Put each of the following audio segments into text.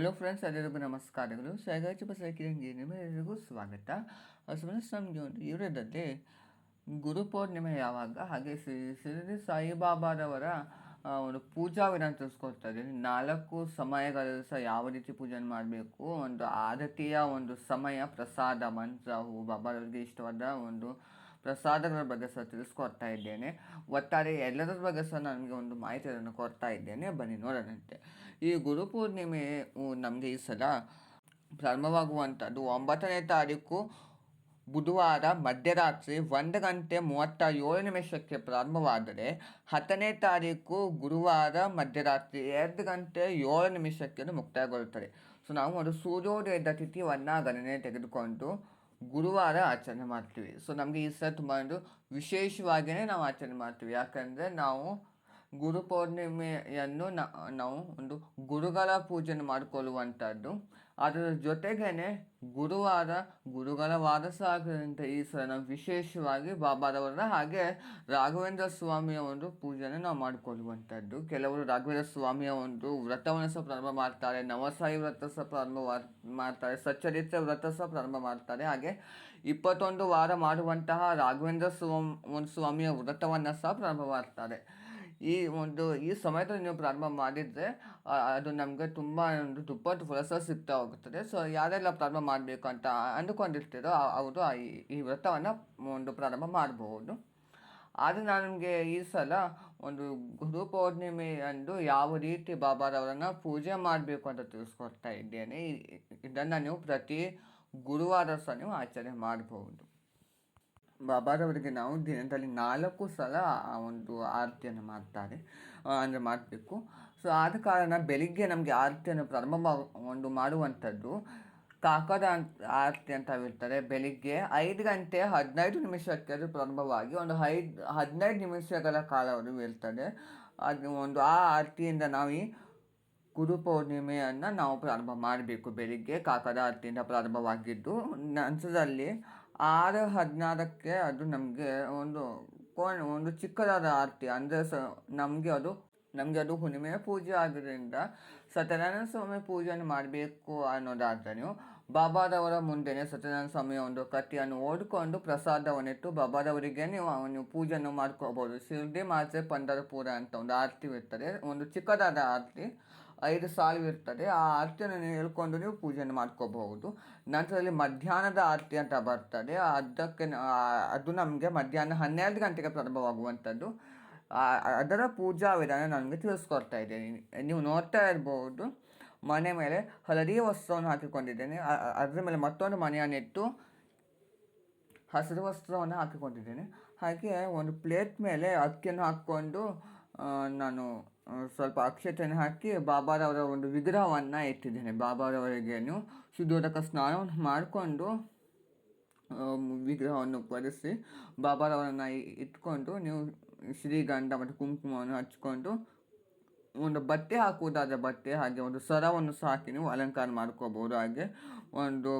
Hello friends, ಎಲ್ಲರಿಗೂ ನಮಸ್ಕಾರಗಳು. ಸೈಗಾಚಿ ಬಸಕಿರಂಗಿ ನಿಮ್ಮೆಲ್ಲರಿಗೂ ಸ್ವಾಗತ. ಫ್ರೆಂಡ್ಸ್ ನಮಗೆ ಒಂದು ಗುರು ಪೂರ್ಣಿಮೆ ಯಾವಾಗ, ಹಾಗೆ ಶ್ರೀ ಶಿರಡಿ ಸಾಯಿಬಾಬಾರವರ ಒಂದು ಪೂಜಾ ವಿಧಾನ ತಿಳಿಸ್ಕೊಡ್ತಾ ಇದ್ದೀನಿ. ನಾಲ್ಕು ಸಮಯಗಳಲ್ಲಿ ಸಹ ಯಾವ ರೀತಿ ಪೂಜೆ ಮಾಡಬೇಕು, ಒಂದು ಆರತಿಯ ಒಂದು ಸಮಯ, ಪ್ರಸಾದ, ಮಂತ್ರ, ಹೂ ಬಾಬಾರವರಿಗೆ ಇಷ್ಟವಾದ ಒಂದು ಪ್ರಸಾದಗಳ ಬಗ್ಗೆ ಸಹ ತಿಳಿಸ್ಕೊಡ್ತಾ ಇದ್ದೇನೆ. ಒಟ್ಟಾರೆ ಎಲ್ಲರ ಬಗ್ಗೆ ಸಹ ನನಗೆ ಒಂದು ಮಾಹಿತಿಯನ್ನು ಕೊಡ್ತಾ ಇದ್ದೇನೆ. ಬನ್ನಿ ನೋಡೋಣಂತೆ. ಈ ಗುರುಪೂರ್ಣಿಮೆ ನಮಗೆ ಈ ಸಲ ಪ್ರಾರಂಭವಾಗುವಂಥದ್ದು ಒಂಬತ್ತನೇ ತಾರೀಕು ಬುಧವಾರ ಮಧ್ಯರಾತ್ರಿ ಒಂದು ಗಂಟೆ ಮೂವತ್ತ ಏಳು ನಿಮಿಷಕ್ಕೆ ಪ್ರಾರಂಭವಾದರೆ ಹತ್ತನೇ ತಾರೀಕು ಗುರುವಾರ ಮಧ್ಯರಾತ್ರಿ ಎರಡು ಗಂಟೆ ಏಳು ನಿಮಿಷಕ್ಕೆ ಮುಕ್ತಾಯಗೊಳ್ಳುತ್ತದೆ. ಸೊ, ನಾವು ಒಂದು ಸೂರ್ಯೋದಯದ ತಿಥಿಯನ್ನು ಗಣನೆ ತೆಗೆದುಕೊಂಡು ಗುರುವಾರ ಆಚರಣೆ ಮಾಡ್ತೀವಿ. ಸೊ ನಮಗೆ ಈ ಸಲ ತುಂಬ ಒಂದು ವಿಶೇಷವಾಗಿಯೇ ನಾವು ಆಚರಣೆ ಮಾಡ್ತೀವಿ. ಯಾಕಂದರೆ ನಾವು ಗುರು ಪೌರ್ಣಿಮೆಯನ್ನು ನಾವು ಒಂದು ಗುರುಗಳ ಪೂಜೆ ಮಾಡಿಕೊಳ್ಳುವಂಥದ್ದು. ಅದರ ಜೊತೆಗೇನೆ ಗುರುವಾರ ಗುರುಗಳ ವಾರ ಆಗಿರೋದ್ರಿಂದ ಈ ಸಲ ನಾವು ವಿಶೇಷವಾಗಿ ಬಾಬಾರವರ ಹಾಗೆ ರಾಘವೇಂದ್ರ ಸ್ವಾಮಿಯ ಒಂದು ಪೂಜೆಯನ್ನು ನಾವು ಮಾಡಿಕೊಳ್ಳುವಂಥದ್ದು. ಕೆಲವರು ರಾಘವೇಂದ್ರ ಸ್ವಾಮಿಯ ಒಂದು ವ್ರತವನ್ನು ಸಹ ಪ್ರಾರಂಭ ಮಾಡ್ತಾರೆ, ನವಸಾಯಿ ವ್ರತ ಸಹ ಪ್ರಾರಂಭ ಮಾಡ್- ಮಾಡ್ತಾರೆ, ಸಚ್ಚರಿತ್ರ ವ್ರತ ಸಹ ಪ್ರಾರಂಭ ಮಾಡ್ತಾರೆ. ಹಾಗೆ ಇಪ್ಪತ್ತೊಂದು ವಾರ ಮಾಡುವಂತಹ ರಾಘವೇಂದ್ರ ಸ್ವಾಮಿ, ಸ್ವಾಮಿಯ ವ್ರತವನ್ನು ಸಹ ಪ್ರಾರಂಭ ಮಾಡ್ತಾರೆ. ಈ ಒಂದು, ಈ ಸಮಯದಲ್ಲಿ ನೀವು ಪ್ರಾರಂಭ ಮಾಡಿದರೆ ಅದು ನಮಗೆ ತುಂಬ ಒಂದು ದುಪ್ಪಟ್ಟು ಫಲಸ ಸಿಗ್ತಾ ಹೋಗುತ್ತದೆ ಸೊ ಯಾರೆಲ್ಲ ಪ್ರಾರಂಭ ಮಾಡಬೇಕು ಅಂತ ಅಂದುಕೊಂಡಿರ್ತೀರೋ ಅವರು ಈ- ವ್ರತವನ್ನು ಒಂದು ಪ್ರಾರಂಭ ಮಾಡಬಹುದು ಆದರೆ ನಾನು ನಿಮಗೆ ಈ ಸಲ ಒಂದು ಗುರು ಪೌರ್ಣಿಮೆಯಂದು ಯಾವ ರೀತಿ ಬಾಬಾರವರನ್ನು ಪೂಜೆ ಮಾಡಬೇಕು ಅಂತ ತಿಳಿಸ್ಕೊಡ್ತಾ ಇದ್ದೇನೆ. ಇದನ್ನು ನೀವು ಪ್ರತಿ ಗುರುವಾರ ಸಹ ನೀವು ಆಚರಣೆ ಮಾಡಬಹುದು ಬಾಬಾರವರಿಗೆ ನಾವು ದಿನದಲ್ಲಿ ನಾಲ್ಕು ಸಲ ಆ ಒಂದು ಆರತಿಯನ್ನು ಮಾಡ್ತಾರೆ ಅಂದರೆ ಮಾಡಬೇಕು. ಸೊ ಆದ ಕಾರಣ ಬೆಳಿಗ್ಗೆ ನಮಗೆ ಆರತಿಯನ್ನು ಪ್ರಾರಂಭ ಒಂದು ಮಾಡುವಂಥದ್ದು. ಕಾಕದ ಆರತಿ ಅಂತ ಹೇಳ್ತಾರೆ. ಬೆಳಿಗ್ಗೆ ಐದು ಗಂಟೆ ಹದಿನೈದು ನಿಮಿಷಕ್ಕೆ ಅದು ಪ್ರಾರಂಭವಾಗಿ ಒಂದು ಐದು, ಹದಿನೈದು ನಿಮಿಷಗಳ ಕಾಲ ಅವರು ಹೇಳ್ತಾರೆ ಅದು ಒಂದು ಆ ಆರತಿಯಿಂದ ನಾವು ಈ ಗುರು ಪೌರ್ಣಿಮೆಯನ್ನು ನಾವು ಪ್ರಾರಂಭ ಮಾಡಬೇಕು. ಬೆಳಿಗ್ಗೆ ಕಾಕದ ಆರತಿಯಿಂದ ಪ್ರಾರಂಭವಾಗಿದ್ದು, ನಂತರದಲ್ಲಿ ಆರು ಹದಿನಾರಕ್ಕೆ ಅದು ನಮಗೆ ಒಂದು ಕೋಣ, ಒಂದು ಚಿಕ್ಕದಾದ ಆರತಿ. ಅಂದರೆ ಸ, ನಮಗೆ ಅದು ನಮಗೆ ಅದು ಹುಣ್ಣಿಮೆಯ ಪೂಜೆ ಆದ್ದರಿಂದ ಸತ್ಯನಾರಾಯಣ ಸ್ವಾಮಿ ಪೂಜೆಯನ್ನು ಮಾಡಬೇಕು ಅನ್ನೋದಾದರೆ ನೀವು ಬಾಬಾದವರ ಮುಂದೆನೇ ಸತ್ಯನಾರಾಯಣ ಸ್ವಾಮಿಯ ಒಂದು ಕಥೆಯನ್ನು ಓಡಿಕೊಂಡು ಪ್ರಸಾದವನ್ನಿಟ್ಟು ಬಾಬಾದವರಿಗೆ ನೀವು ನೀವು ಪೂಜೆಯನ್ನು ಮಾಡ್ಕೋಬೋದು. ಶಿರ್ಡಿ ಮಾಚೆ ಪಂಡರಪುರ ಅಂತ ಒಂದು ಆರತಿ ಇರ್ತದೆ. ಒಂದು ಚಿಕ್ಕದಾದ ಆರತಿ. ಐದು ಸಾಲು ಇರ್ತದೆ. ಆ ಆರತಿಯನ್ನು ಹೇಳ್ಕೊಂಡು ನೀವು ಪೂಜೆಯನ್ನು ಮಾಡ್ಕೋಬಹುದು. ನಂತರದಲ್ಲಿ ಮಧ್ಯಾಹ್ನದ ಆರತಿ ಅಂತ ಬರ್ತದೆ. ಅದಕ್ಕೆ ಅದು ನಮಗೆ ಮಧ್ಯಾಹ್ನ ಹನ್ನೆರಡು ಗಂಟೆಗೆ ಪ್ರಾರಂಭವಾಗುವಂಥದ್ದು. ಅದರ ಪೂಜಾ ವಿಧಾನ ನನಗೆ ತಿಳಿಸ್ಕೊಡ್ತಾ ಇದ್ದೇನೆ. ನೀವು ನೋಡ್ತಾ ಇರ್ಬೋದು, ಮನೆ ಮೇಲೆ ಹಳದಿ ವಸ್ತ್ರವನ್ನು ಹಾಕಿಕೊಂಡಿದ್ದೇನೆ. ಆ- ಮೇಲೆ ಮತ್ತೊಂದು ಮನೆಯನ್ನಿಟ್ಟು ಹಸಿರು ವಸ್ತ್ರವನ್ನು ಹಾಕಿಕೊಂಡಿದ್ದೇನೆ. ಹಾಗೆ ಒಂದು ಪ್ಲೇಟ್ ಮೇಲೆ ಅಕ್ಕಿಯನ್ನು ಹಾಕ್ಕೊಂಡು ನಾನು ಸ್ವಲ್ಪ ಅಕ್ಷತೆಯನ್ನು ಹಾಕಿ ಬಾಬಾರವರ ಒಂದು ವಿಗ್ರಹವನ್ನು ಇಟ್ಟಿದ್ದೇನೆ. ಬಾಬಾರವರಿಗೇನು ಶುದ್ಧೋದಕ ಸ್ನಾನವನ್ನು ಮಾಡಿಕೊಂಡು ವಿಗ್ರಹವನ್ನು ಪರಿಸಿ ಬಾಬಾರವರನ್ನು ಇಟ್ಕೊಂಡು ನೀವು ಶ್ರೀಗಂಧ ಮತ್ತು ಕುಂಕುಮವನ್ನು ಹಚ್ಕೊಂಡು ಒಂದು ಬಟ್ಟೆ ಹಾಕುವುದಾದ ಬಟ್ಟೆ ಹಾಗೆ ಒಂದು ಸರವನ್ನು ಸಹ ಹಾಕಿ ನೀವು ಅಲಂಕಾರ ಮಾಡ್ಕೋಬೋದು ಹಾಗೆ ಒಂದು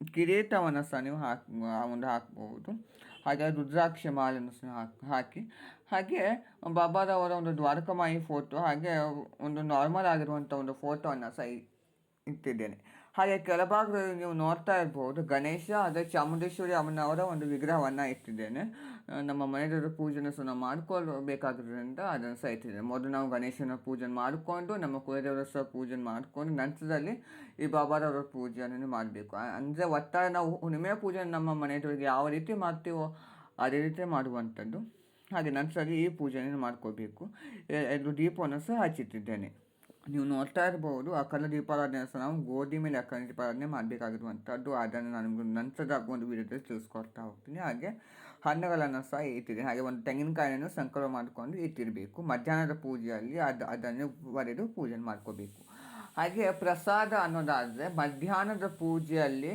ಕಿರೀಟವನ್ನು ಸಹ ನೀವು ಹಾಕಿ ಒಂದು ಹಾಕ್ಬೋದು ಹಾಗೆ ರುದ್ರಾಕ್ಷ ಮಾಲೆಯನ್ನು ಸಹ ಹಾಕಿ ಹಾಗೆ ಬಾಬಾರವರ ಒಂದು ದ್ವಾರಕಮಾಯಿ ಫೋಟೋ ಹಾಗೆ ಒಂದು ನಾರ್ಮಲ್ ಆಗಿರುವಂಥ ಒಂದು ಫೋಟೋವನ್ನು ಸಹ ಇಟ್ಟಿದ್ದೇನೆ. ಹಾಗೆ ಕೆಳಭಾಗದಲ್ಲಿ ನೀವು ನೋಡ್ತಾ ಇರ್ಬೋದು ಗಣೇಶ ಅದೇ ಚಾಮುಂಡೇಶ್ವರಿ ಅಮ್ಮನವರ ಒಂದು ವಿಗ್ರಹವನ್ನು ಇಟ್ಟಿದ್ದೇನೆ. ನಮ್ಮ ಮನೆಯವರು ಪೂಜೆನ ಸಹ ನಾವು ಮಾಡ್ಕೊಳ್ಬೇಕಾಗಿರೋದ್ರಿಂದ ಅದನ್ನು ಸಹ ಇಟ್ಟಿದ್ದೇನೆ. ಮೊದಲು ನಾವು ಗಣೇಶನ ಪೂಜೆ ಮಾಡಿಕೊಂಡು, ನಮ್ಮ ಕುಲದೇವರ ಸಹ ಪೂಜೆ ಮಾಡಿಕೊಂಡು, ನಂತರದಲ್ಲಿ ಈ ಬಾಬಾರವರ ಪೂಜೆಯನ್ನು ಮಾಡಬೇಕು. ಅಂದರೆ ಒಟ್ಟಾರೆ ನಾವು ಹುಣ್ಣಿಮೆ ಪೂಜೆ ನಮ್ಮ ಮನೆಯವರಿಗೆ ಯಾವ ರೀತಿ ಮಾಡ್ತೀವೋ ಅದೇ ರೀತಿ ಮಾಡುವಂಥದ್ದು. ಹಾಗೆ ನಂತರದಲ್ಲಿ ಈ ಪೂಜೆಯನ್ನು ಮಾಡ್ಕೋಬೇಕು ಎರಡು ದೀಪವನ್ನು ಸಹ ಹಚ್ಚಿಟ್ಟಿದ್ದೇನೆ. ನೀವು ನೋಡ್ತಾ ಇರ್ಬೋದು ಅಖಂಡ ದೀಪಾರಾಧನೆ ಸಹ ನಾವು ಗೋಧಿ ಮೇಲೆ ಅಖಂಡ ದೀಪಾರಾಧನೆ ಮಾಡಬೇಕಾಗಿರುವಂಥದ್ದು. ಅದನ್ನು ನನಗೆ ನಂತರದ ಒಂದು ವಿಡಿಯೋದಲ್ಲಿ ತಿಳಿಸ್ಕೊಡ್ತಾ ಹೋಗ್ತೀನಿ. ಹಾಗೆ ಹಣ್ಣುಗಳನ್ನು ಸಹ ಇಟ್ಟಿದ್ದೀನಿ. ಹಾಗೆ ಒಂದು ತೆಂಗಿನಕಾಯಿಯನ್ನು ಸಂಕಲ್ಪ ಮಾಡಿಕೊಂಡು ಇಟ್ಟಿರಬೇಕು. ಮಧ್ಯಾಹ್ನದ ಪೂಜೆಯಲ್ಲಿ ಅದು, ಅದನ್ನು ಬರೆದು ಪೂಜೆ ಮಾಡ್ಕೋಬೇಕು ಹಾಗೆ ಪ್ರಸಾದ ಅನ್ನೋದಾದರೆ ಮಧ್ಯಾಹ್ನದ ಪೂಜೆಯಲ್ಲಿ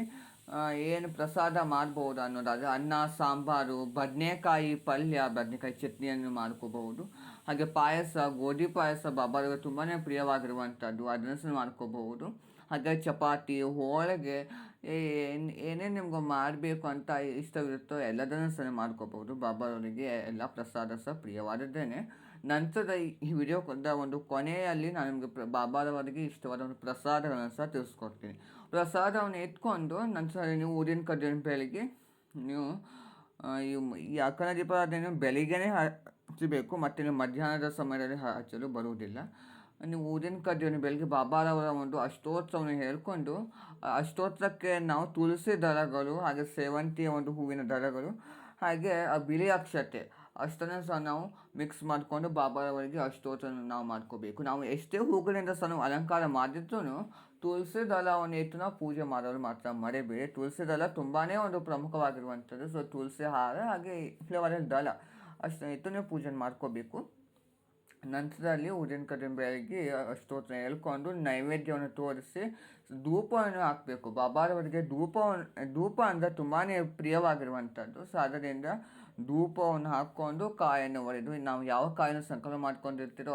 ಏನು ಪ್ರಸಾದ ಮಾಡ್ಬೋದು ಅನ್ನೋದಾದರೆ ಅನ್ನ, ಸಾಂಬಾರು, ಬದನೆಕಾಯಿ ಪಲ್ಯ, ಬದನೆಕಾಯಿ ಚಟ್ನಿಯನ್ನು ಮಾಡ್ಕೋಬಹುದು. ಹಾಗೆ ಪಾಯಸ, ಗೋಧಿ ಪಾಯಸ, ಬಾಬಾರಿಗೆ ತುಂಬಾ ಪ್ರಿಯವಾಗಿರುವಂಥದ್ದು. ಅದನ್ನು ಸಹ ಮಾಡ್ಕೋಬಹುದು. ಹಾಗೆ ಚಪಾತಿ, ಹೋಳಿಗೆ ಏನು, ಏನೇನು ನಿಮ್ಗೆ ಮಾಡಬೇಕು ಅಂತ ಇಷ್ಟವಿರುತ್ತೋ ಎಲ್ಲದನ್ನು ಸಹ ಮಾಡ್ಕೋಬಹುದು ಬಾಬಾರವರಿಗೆ ಎಲ್ಲ ಪ್ರಸಾದ ಸಹ ಪ್ರಿಯವಾದದ್ದೇನೆ. ನಂತರದ ಈ ವಿಡಿಯೋದ ಒಂದು ಕೊನೆಯಲ್ಲಿ ನಾನು ನಿಮಗೆ ಪ್ರ ಬಾಬಾರವರಿಗೆ ಇಷ್ಟವಾದ ಒಂದು ಪ್ರಸಾದಗಳನ್ನು ಸಹ ತಿಳಿಸ್ಕೊಡ್ತೀನಿ. ಪ್ರಸಾದವನ್ನು ಎತ್ಕೊಂಡು ನಂತರ ನೀವು ಊರಿನ ಕಡ್ಡಿನ ಬೆಳಗ್ಗೆ ನೀವು ಈ ಅಕ್ಕನ ದೀಪ ಬೆಳಿಗ್ಗೆನೇ ಹಚ್ಚಬೇಕು ಮತ್ತು ನೀವು ಮಧ್ಯಾಹ್ನದ ಸಮಯದಲ್ಲಿ ಹಚ್ಚಲು ಬರುವುದಿಲ್ಲ. ನೀವು ಊದಿನ ಕಡ್ಡಿಯನ್ನು ಬೆಳಗ್ಗೆ ಬಾಬಾರವರ ಒಂದು ಅಷ್ಟೋತ್ಸವವನ್ನು ಹೇಳ್ಕೊಂಡು ಅಷ್ಟೋತ್ಸವಕ್ಕೆ ನಾವು ತುಳಸಿ ದಳಗಳು ಹಾಗೆ ಸೇವಂತಿಯ ಒಂದು ಹೂವಿನ ದಳಗಳು ಹಾಗೆ ಆ ಬಿಳಿ ಅಕ್ಷತೆ ಅಷ್ಟನ್ನು ಸಹ ನಾವು ಮಿಕ್ಸ್ ಮಾಡಿಕೊಂಡು ಬಾಬಾರವರಿಗೆ ಅಷ್ಟೋತ್ರ ನಾವು ಮಾಡ್ಕೋಬೇಕು. ನಾವು ಎಷ್ಟೇ ಹೂಗಳಿಂದ ಸಹ ನಾವು ಅಲಂಕಾರ ಮಾಡಿದ್ರೂ ತುಳಸಿ ದಳವನ್ನು ಇಟ್ಟು ನಾವು ಪೂಜೆ ಮಾಡೋರು ಮಾತ್ರ, ಮರೆಬೇಡಿ. ತುಳಸಿ ದಳ ತುಂಬಾ ಒಂದು ಪ್ರಮುಖವಾಗಿರುವಂಥದ್ದು. ಸೊ ತುಳಸಿ ಹಾರ ಹಾಗೆ ಫ್ಲೇವರಿನ ದಳ ಅಷ್ಟು ಇಟ್ಟು ನೀವು ಪೂಜೆ ಮಾಡ್ಕೋಬೇಕು. ನಂತರದಲ್ಲಿ ಉದಿನ ಕಡ್ಡಿನ ಸ್ತೋತ್ರ ಹೇಳ್ಕೊಂಡು ನೈವೇದ್ಯವನ್ನು ತೋರಿಸಿ ಧೂಪವನ್ನು ಹಾಕಬೇಕು. ಬಾಬಾರವರಿಗೆ ಧೂಪವನ್ನು ಧೂಪ ಅಂದರೆ ತುಂಬಾ ಪ್ರಿಯವಾಗಿರುವಂಥದ್ದು. ಸೊ ಅದರಿಂದ ಧೂಪವನ್ನು ಹಾಕ್ಕೊಂಡು ಕಾಯನ್ನು ಒಡೆದು, ನಾವು ಯಾವ ಕಾಯನ್ನು ಸಂಕಲನ ಮಾಡ್ಕೊಂಡಿರ್ತೀರೋ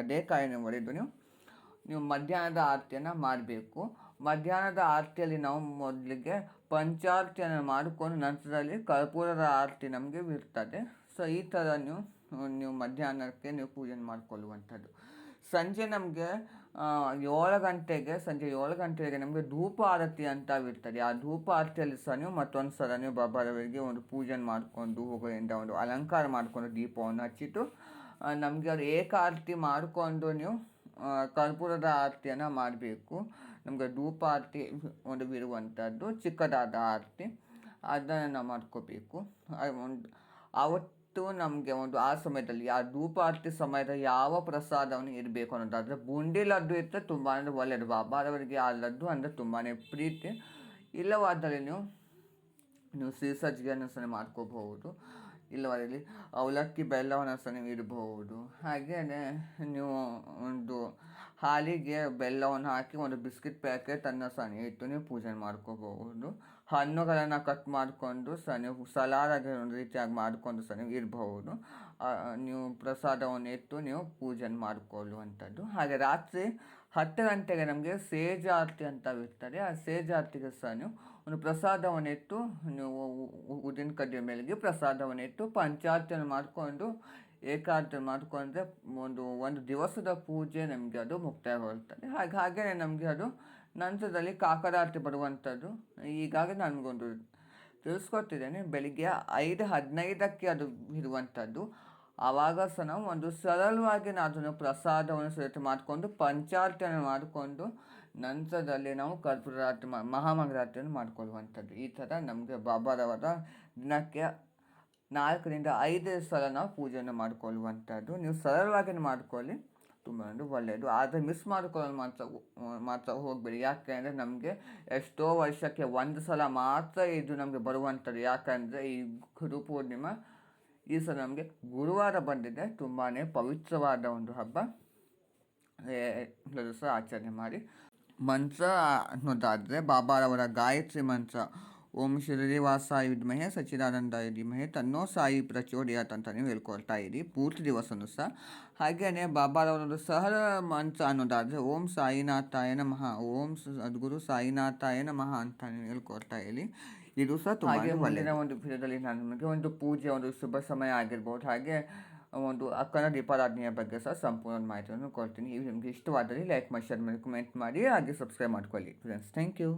ಅದೇ ಕಾಯನ್ನು ಒಡೆದು ನೀವು ನೀವು ಮಧ್ಯಾಹ್ನದ ಆರತಿಯನ್ನು ಮಾಡಬೇಕು. ಮಧ್ಯಾಹ್ನದ ಆರತಿಯಲ್ಲಿ ನಾವು ಮೊದಲಿಗೆ ಪಂಚಾರತಿಯನ್ನು ಮಾಡಿಕೊಂಡು ನಂತರದಲ್ಲಿ ಕರ್ಪೂರದ ಆರತಿ ನಮಗೆ ಇರ್ತದೆ. ಸೊ ಈ ಥರ ನೀವು ನೀವು ಮಧ್ಯಾಹ್ನಕ್ಕೆ ನೀವು ಪೂಜೆ ಮಾಡಿಕೊಳ್ಳುವಂಥದ್ದು. ಸಂಜೆ ನಮಗೆ ಏಳು ಗಂಟೆಗೆ, ಸಂಜೆ ಏಳು ಗಂಟೆಗೆ ನಮಗೆ ಧೂಪ ಆರತಿ ಅಂತ ಇರ್ತದೆ. ಆ ಧೂಪ ಆರತಿಯಲ್ಲಿ ಸಹ ನೀವು ಮತ್ತೊಂದು ಸಲ ನೀವು ಬಾಬಾರವರಿಗೆ ಒಂದು ಪೂಜೆ ಮಾಡಿಕೊಂಡು ಹೋಗೋದ್ರಿಂದ ಒಂದು ಅಲಂಕಾರ ಮಾಡಿಕೊಂಡು ದೀಪವನ್ನು ಹಚ್ಚಿಟ್ಟು ನಮಗೆ ಅದು ಏಕಾರತಿ ಮಾಡಿಕೊಂಡು ನೀವು ಕರ್ಪೂರದ ಆರತಿಯನ್ನು ಮಾಡಬೇಕು. ನಮಗೆ ಧೂಪ ಆರತಿ ಒಂದು ಬಿಡುವಂಥದ್ದು ಚಿಕ್ಕದಾದ ಆರತಿ. ಅದನ್ನು ನಾವು ಮಾಡ್ಕೋಬೇಕು ಒಂದು ಆವತ್ತು ನಮಗೆ ಒಂದು ಆ ಸಮಯದಲ್ಲಿ, ಆ ಧೂಪ ಸಮಯದಲ್ಲಿ ಯಾವ ಪ್ರಸಾದವನ್ನು ಇರಬೇಕು ಅನ್ನೋದಾದರೆ ಬುಂಡಿ ಲಡ್ಡು ಇಟ್ಟರೆ ತುಂಬಾ ಒಳ್ಳೆಯದು. ಬಾಬಾರವರಿಗೆ ಆ ಲಡ್ಡು ಅಂದರೆ ತುಂಬಾ ಪ್ರೀತಿ. ಇಲ್ಲವಾದರೆ ನೀವು ನೀವು ಸಿಹಿ ಸಜ್ಜಿಗೆಯನ್ನು ಸಹ ಮಾಡ್ಕೋಬಹುದು. ಇಲ್ಲವಾದಲ್ಲಿ ಅವಲಕ್ಕಿ ಬೆಲ್ಲವನ್ನು ಸಹ ನೀವು ಇಡಬಹುದು. ಹಾಗೆಯೇ ನೀವು ಒಂದು ಹಾಲಿಗೆ ಬೆಲ್ಲವನ್ನು ಹಾಕಿ, ಒಂದು ಬಿಸ್ಕಿಟ್ ಪ್ಯಾಕೆಟನ್ನು ಸಹ ಇಟ್ಟು ನೀವು ಪೂಜೆ ಮಾಡ್ಕೋಬಹುದು. ಹಣ್ಣುಗಳನ್ನು ಕಟ್ ಮಾಡಿಕೊಂಡು ಸಹ ನೀವು ಒಂದು ರೀತಿಯಾಗಿ ಮಾಡಿಕೊಂಡು ಸಹ ನೀವು ಇರಬಹುದು ನೀವು ಪ್ರಸಾದವನ್ನು ಎತ್ತು, ನೀವು ಪೂಜೆ ಮಾಡಿಕೊಳ್ಳುವಂಥದ್ದು. ಹಾಗೆ ರಾತ್ರಿ ಹತ್ತು ಗಂಟೆಗೆ ನಮಗೆ ಸೇಜಾರ್ತಿ ಅಂತ ಇರ್ತದೆ. ಆ ಸೇಜಾರ್ತಿಗೆ ಸಹ ನೀವು ಒಂದು ಪ್ರಸಾದವನ್ನು ಎತ್ತು, ನೀವು ಉದಿನ ಕಡ್ಡಿಯ ಮೇಲೆಗೆ ಪ್ರಸಾದವನ್ನು ಇಟ್ಟು ಪಂಚಾರ್ತಿಯನ್ನು ಮಾಡಿಕೊಂಡು ಏಕಾರ್ತಿ ಮಾಡಿಕೊಂಡ್ರೆ ಒಂದು ಒಂದು ದಿವಸದ ಪೂಜೆ ನಮಗೆ ಅದು ಮುಕ್ತಾಯಗೊಳ್ತದೆ ಹಾಗೆ ಹಾಗೆಯೇ ನಮಗೆ ಅದು ನಂತರದಲ್ಲಿ ಕಾಕರಾರ್ತಿ ಬರುವಂಥದ್ದು. ಈಗಾಗಲೇ ನನಗೊಂದು ತಿಳಿಸ್ಕೊತಿದ್ದೇನೆ ಬೆಳಿಗ್ಗೆ ಐದು ಹದಿನೈದಕ್ಕೆ ಅದು ಇರುವಂಥದ್ದು. ಆವಾಗ ಸಹ ನಾವು ಒಂದು ಸರಳವಾಗಿ ನಾವು ಅದನ್ನು ಪ್ರಸಾದವನ್ನು ಸಿದ್ಧತೆ ಮಾಡಿಕೊಂಡು ಪಂಚಾರ್ತಿಯನ್ನು ಮಾಡಿಕೊಂಡು ನಂತರದಲ್ಲಿ ನಾವು ಕರ್ಪೂರಾರ್ತಿ ಮಹಾಮಂಗಳಾರತಿಯನ್ನು ಮಾಡಿಕೊಳ್ಳುವಂಥದ್ದು. ಈ ಥರ ನಮಗೆ ಬಾಬಾರವರ ದಿನಕ್ಕೆ ನಾಲ್ಕರಿಂದ ಐದು ಸಲ ನಾವು ಪೂಜೆಯನ್ನು ಮಾಡಿಕೊಳ್ಳುವಂಥದ್ದು. ನೀವು ಸರಳವಾಗಿ ಮಾಡ್ಕೊಳ್ಳಿ. ತುಂಬ ಅಂದರೆ ಒಳ್ಳೆಯದು ಆದರೆ ಮಿಸ್ ಮಾಡಿಕೊಳ್ಳಲು ಮಾತ್ರ ಮಾತ್ರ ಹೋಗಬೇಡಿ. ಯಾಕೆ ಅಂದರೆ ನಮಗೆ ಎಷ್ಟೋ ವರ್ಷಕ್ಕೆ ಒಂದು ಸಲ ಮಾತ್ರ ಇದು ನಮಗೆ ಬರುವಂಥದ್ದು. ಯಾಕಂದರೆ ಈ ಗುರು ಪೂರ್ಣಿಮಾ ಈ ಸಲ ನಮಗೆ ಗುರುವಾರ ಬಂದಿದೆ. ತುಂಬಾ ಪವಿತ್ರವಾದ ಒಂದು ಹಬ್ಬ. ಸಹ ಆಚರಣೆ ಮಾಡಿ. ಮಂತ್ರ ಅನ್ನೋದಾದರೆ ಬಾಬಾರವರ ಗಾಯತ್ರಿ ಮಂತ್ರ. ಓಂ ಶ್ರೀನಿವಾಸಾಯ ವಿದ್ಮಹೆ ಸಚ್ಚಿದಾನಂದಾಯ ಧೀಮಹೆ ತನ್ನೋ ಸಾಯಿ ಪ್ರಚೋದಯಾತ್ ಅಂತ ನೀವು ಹೇಳ್ಕೊಳ್ತಾ ಇರಿ ಪೂರ್ತಿ ದಿವಸನೂ ಸಹ. ಹಾಗೆಯೇ ಬಾಬಾರವರದ್ದು ಸಹರ ಮಂಚ ಅನ್ನೋದಾದರೆ ಓಂ ಸಾಯಿನಾಥಾಯ ನಮಃ ಓಂ ಸದ್ಗುರು ಸಾಯಿನಾಥಾಯ ನಮಃ ಅಂತ ನೀವು ಹೇಳ್ಕೊಳ್ತಾ ಇರಿ. ಇದು ಸಹ ತುಂಬ ಒಳ್ಳೆಯ ಒಂದು ವಿಧದಲ್ಲಿ ನಾನು ನಿಮಗೆ ಒಂದು ಪೂಜೆ ಒಂದು ಶುಭ ಸಮಯ ಆಗಿರ್ಬೋದು. ಹಾಗೆ ಒಂದು ಅಕ್ಕನ ದೀಪಾರಾಧನೆಯ ಬಗ್ಗೆ ಸಹ ಸಂಪೂರ್ಣ ಮಾಹಿತಿಯನ್ನು ಕೊಡ್ತೀನಿ. ಇದು ನಿಮಗೆ ಇಷ್ಟವಾದಲ್ಲಿ ಲೈಕ್ ಮಾಡಿ ಶೇರ್ ಮಾಡಿ ಕಮೆಂಟ್ ಮಾಡಿ ಹಾಗೆ ಸಬ್ಸ್ಕ್ರೈಬ್ ಮಾಡ್ಕೊಳ್ಳಿ. Friends thank you